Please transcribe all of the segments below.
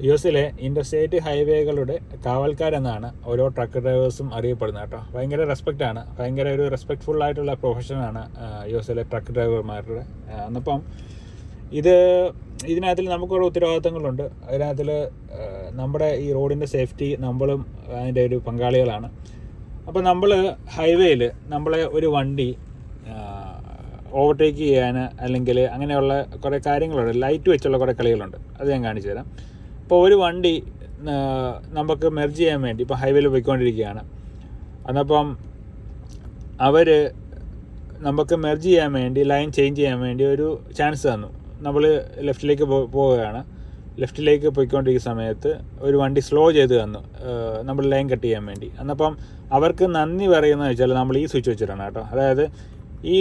U എസിലെ interstate ഹൈവേകളുടെ കാവൽക്കാരെന്നാണ് ഓരോ truck ഡ്രൈവേഴ്സും അറിയപ്പെടുന്നത് കേട്ടോ. ഭയങ്കര റെസ്പെക്റ്റ് ആണ്. ഭയങ്കര ഒരു റെസ്പെക്ട്ഫുൾ ആയിട്ടുള്ള പ്രൊഫഷനാണ് യു എസിലെ ട്രക്ക് ഡ്രൈവർമാരുടെ എന്നപ്പം ഇത് ഇതിനകത്തിൽ നമുക്കുള്ള ഉത്തരവാദിത്തങ്ങളുണ്ട്. അതിനകത്തിൽ നമ്മുടെ ഈ റോഡിന്റെ സേഫ്റ്റി നമ്മളും അതിന്റെ ഒരു പങ്കാളികളാണ്. അപ്പോൾ നമ്മൾ ഹൈവേയിൽ നമ്മളെ ഒരു വണ്ടി ഓവർടേക്ക് ചെയ്യാൻ അല്ലെങ്കിൽ അങ്ങനെയുള്ള കുറേ കാര്യങ്ങളുണ്ട്. ലൈറ്റ് വെച്ചുള്ള കുറേ കളികളുണ്ട്. അത് ഞാൻ കാണിച്ചു തരാം. ഇപ്പോൾ ഒരു വണ്ടി നമുക്ക് മെർജ് ചെയ്യാൻ വേണ്ടി ഇപ്പോൾ ഹൈവേയിൽ പോയിക്കൊണ്ടിരിക്കുകയാണ്. അന്നപ്പം അവർ നമുക്ക് മെർജ് ചെയ്യാൻ വേണ്ടി ലൈൻ ചേഞ്ച് ചെയ്യാൻ വേണ്ടി ഒരു ചാൻസ് തന്നു. നമ്മൾ ലെഫ്റ്റിലേക്ക് പോവുകയാണ്. ലെഫ്റ്റിലേക്ക് പോയിക്കൊണ്ടിരിക്കുന്ന സമയത്ത് ഒരു വണ്ടി സ്ലോ ചെയ്ത് തന്നു. നമ്മൾ ലൈൻ കട്ട് ചെയ്യാൻ വേണ്ടി. അന്നപ്പം അവർക്ക് നന്ദി പറയുന്നത് വെച്ചാൽ നമ്മൾ ഈ സ്വിച്ച് വെച്ചിട്ടാണ് കേട്ടോ. അതായത് ഈ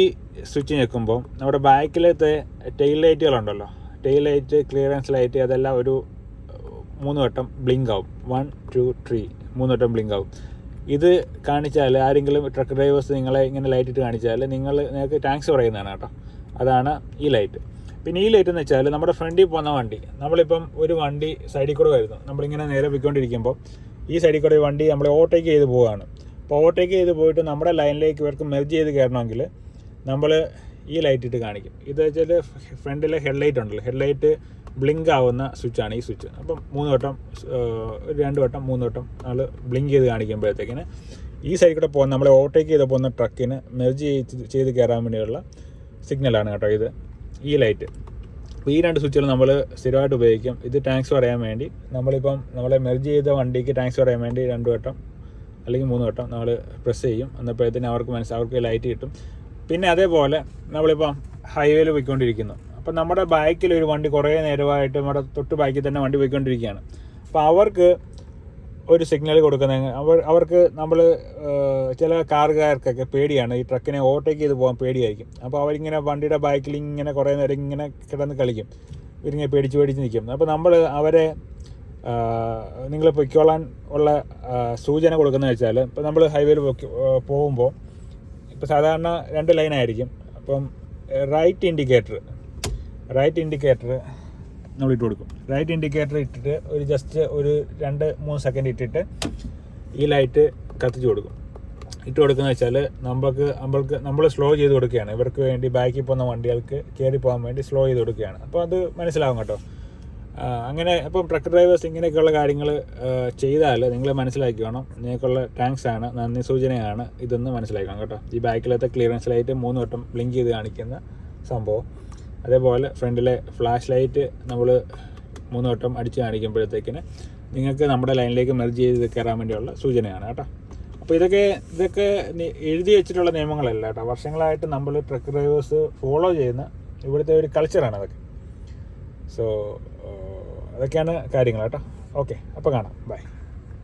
സ്വിച്ച് ഞെക്കുമ്പോൾ നമ്മുടെ ബാക്കിലത്തെ ടെയിൽ ലൈറ്റുകളുണ്ടല്ലോ ടെയിൽ ലൈറ്റ് ക്ലിയറൻസ് ലൈറ്റ് അതെല്ലാം ഒരു മൂന്ന് വട്ടം ബ്ലിങ്ക് ആവും വൺ ടു ത്രീ മൂന്ന് വട്ടം ബ്ലിങ്ക് ആവും ഇത് കാണിച്ചാൽ ആരെങ്കിലും ട്രക്ക് ഡ്രൈവേഴ്സ് നിങ്ങളെ ഇങ്ങനെ ലൈറ്റ് ഇട്ട് കാണിച്ചാൽ നിങ്ങൾ നിങ്ങൾക്ക് ടാങ്ക്സ് പറയുന്നതാണ് കേട്ടോ. അതാണ് ഈ ലൈറ്റ് പിന്നെ ഈ ലൈറ്റ് എന്ന് വെച്ചാൽ നമ്മുടെ ഫ്രണ്ടിൽ പോകുന്ന വണ്ടി നമ്മളിപ്പം ഒരു വണ്ടി സൈഡിൽ കൂടെ വരുന്നു. നമ്മളിങ്ങനെ നേരെ പോയിക്കൊണ്ടിരിക്കുമ്പോൾ ഈ സൈഡിൽ കൂടെ വണ്ടി നമ്മൾ ഓവർടേക്ക് ചെയ്ത് പോവുകയാണ്. അപ്പോൾ ഓവർടേക്ക് ചെയ്ത് പോയിട്ട് നമ്മുടെ ലൈനിലേക്ക് ഇവർക്ക് മെർജ് ചെയ്ത് കയറണമെങ്കിൽ നമ്മൾ ഈ ലൈറ്റ് ഇട്ട് കാണിക്കും. ഇത് വെച്ചാൽ ഫ്രണ്ടിലെ ഹെഡ്ലൈറ്റ് ഉണ്ടല്ലോ. ഹെഡ്ലൈറ്റ് ബ്ലിങ്ക് ആവുന്ന സ്വിച്ചാണ് ഈ സ്വിച്ച് അപ്പം മൂന്ന് വട്ടം ഒരു രണ്ട് വട്ടം മൂന്ന് വട്ടം നമ്മൾ ബ്ലിങ്ക് ചെയ്ത് കാണിക്കുമ്പോഴത്തേക്കിന് ഈ സൈഡിൽ കൂടെ പോകുന്ന നമ്മളെ ഓവർടേക്ക് ചെയ്ത് പോകുന്ന ട്രക്കിന് മെർജ് ചെയ്ത് കയറാൻ വേണ്ടിയുള്ള സിഗ്നലാണ് കേട്ടോ ഇത് ഈ ലൈറ്റ് അപ്പോൾ ഈ രണ്ട് സ്വിച്ചുകൾ നമ്മൾ സ്ഥിരമായിട്ട് ഉപയോഗിക്കും. ഇത് ടാങ്ക്സ് പറയാൻ വേണ്ടി നമ്മളിപ്പം നമ്മളെ മെർജ് ചെയ്ത വണ്ടിക്ക് ടാങ്ക്സ് പറയാൻ വേണ്ടി രണ്ട് വട്ടം അല്ലെങ്കിൽ മൂന്ന് വട്ടം നമ്മൾ പ്രസ് ചെയ്യും. എന്നപ്പോഴത്തേന് അവർക്ക് മനസ്സിലാവർക്ക് ലൈറ്റ് കിട്ടും. പിന്നെ അതേപോലെ നമ്മളിപ്പം ഹൈവേയിൽ പോയിക്കൊണ്ടിരിക്കുന്നു. അപ്പം നമ്മുടെ ബാക്കിൽ ഒരു വണ്ടി കുറേ നേരമായിട്ട് നമ്മുടെ തൊട്ട് ബാക്കിൽ തന്നെ വണ്ടി പോയിക്കൊണ്ടിരിക്കുകയാണ്. അപ്പോൾ അവർക്ക് ഒരു സിഗ്നൽ കൊടുക്കുന്ന അവർ അവർക്ക് നമ്മൾ ചില കാറുകാർക്കൊക്കെ പേടിയാണ്. ഈ ട്രക്കിനെ ഓവർടേക്ക് ചെയ്ത് പോകാൻ പേടിയായിരിക്കും. അപ്പോൾ അവരിങ്ങനെ വണ്ടിയുടെ ബാക്കിൽ ഇങ്ങനെ കുറേ നേരം ഇങ്ങനെ കിടന്ന് കളിക്കും. ഇവരിങ്ങനെ പേടിച്ച് പേടിച്ച് നിൽക്കും. അപ്പോൾ നമ്മൾ അവരെ നിങ്ങൾ പൊയ്ക്കോളാൻ ഉള്ള സൂചന കൊടുക്കുന്നത് വെച്ചാൽ ഇപ്പോൾ നമ്മൾ ഹൈവേയിൽ പോകുമ്പോൾ ഇപ്പോൾ സാധാരണ രണ്ട് ലൈനായിരിക്കും അപ്പം റൈറ്റ് ഇൻഡിക്കേറ്റർ റൈറ്റ് ഇൻഡിക്കേറ്റർ നമ്മൾ ഇട്ട് കൊടുക്കും. റൈറ്റ് ഇൻഡിക്കേറ്റർ ഇട്ടിട്ട് ഒരു ജസ്റ്റ് ഒരു രണ്ട് മൂന്ന് സെക്കൻഡ് ഇട്ടിട്ട് ഈ ലൈറ്റ് കത്തിച്ച് കൊടുക്കും. ഇട്ട് കൊടുക്കുന്ന വെച്ചാൽ നമ്മൾക്ക് നമ്മൾക്ക് നമ്മൾ സ്ലോ ചെയ്ത് കൊടുക്കുകയാണ്. ഇവർക്ക് വേണ്ടി ബാക്കിൽ പോകുന്ന വണ്ടികൾക്ക് കയറി പോകാൻ വേണ്ടി സ്ലോ ചെയ്ത് കൊടുക്കുകയാണ്. അപ്പോൾ അത് മനസ്സിലാവും കേട്ടോ. അങ്ങനെ അപ്പം ട്രക്ക് ഡ്രൈവേഴ്സ് ഇങ്ങനെയൊക്കെയുള്ള കാര്യങ്ങൾ ചെയ്താൽ നിങ്ങൾ മനസ്സിലാക്കി വേണം നിങ്ങൾക്കുള്ള താങ്ക്സ് ആണ് നന്ദി സൂചനയാണ് ഇതെന്ന് മനസ്സിലാക്കണം കേട്ടോ. ഈ ബാക്കിലത്തെ ക്ലിയറൻസ് ലൈറ്റ് മൂന്ന് വട്ടം ബ്ലിങ്ക് ചെയ്ത് കാണിക്കുന്ന സംഭവം. അതേപോലെ ഫ്രണ്ടിലെ ഫ്ലാഷ് ലൈറ്റ് നമ്മൾ മൂന്ന് വട്ടം അടിച്ച് കാണിക്കുമ്പോഴത്തേക്കിന് നിങ്ങൾക്ക് നമ്മുടെ ലൈനിലേക്ക് മെർജ് ചെയ്ത് കയറാൻ വേണ്ടിയുള്ള സൂചനയാണ് കേട്ടോ. അപ്പോൾ ഇതൊക്കെ ഇതൊക്കെ എഴുതി വെച്ചിട്ടുള്ള നിയമങ്ങളല്ല കേട്ടോ. വർഷങ്ങളായിട്ട് നമ്മൾ ട്രക്ക് ഡ്രൈവേഴ്സ് ഫോളോ ചെയ്യുന്ന ഇവിടുത്തെ ഒരു കൾച്ചറാണ് അതൊക്കെ. സോ അതൊക്കെയാണ് കാര്യങ്ങൾ കേട്ടോ. ഓക്കെ അപ്പോൾ കാണാം. ബൈ